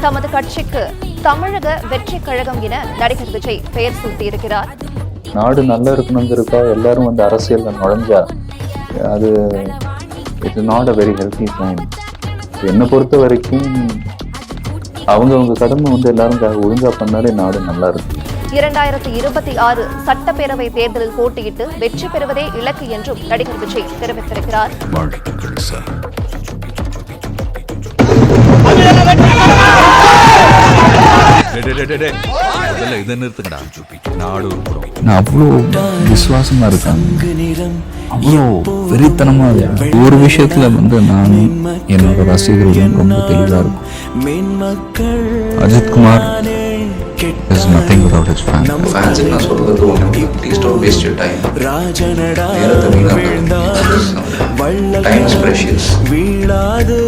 தமது கட்சிக்கு தமிழக வெற்றி கழகம் என நடிகர் விஜய் பெயர் சூட்டியிருக்கிறார். நாடு நல்லா இருக்கணுங்கிறதுக்காக எல்லாரும் வந்து அரசியலில் நுழைஞ்சா அது it's not a very healthy sign என்னை பொறுத்த வரைக்கும் அவங்கவங்க கடமை வந்து எல்லாரும் க- ஒழுங்கா பண்ணாலே நாடு நல்லா இருக்கும் இரண்டாயிரத்தி இருபத்தி ஆறு சட்டப்பேரவை தேர்தலில் போட்டியிட்டு வெற்றி பெறுவதே இலக்கு என்றும் நடிகர் விஜய் தெரிவித்திருக்கிறார். முதல்ல இதை நிறுத்துங்கடா நாடு நான் அவ்வளோ விசுவாசமா இருக்கேன். அவ்வளோ வெறித்தனமா இருக்கேன். ஒரு விஷயத்துல வந்து நான் என்னோட ரசிகர்களும் ரொம்ப தெளிவா இருக்கும். Ajith Kumar is nothing without his fan ஃபேன்ஸுக்கு நான் சொல்றது ஒன்று please don't waste your time நேரத்தை வீணாக்காதீங்க. Time is precious வீழாது.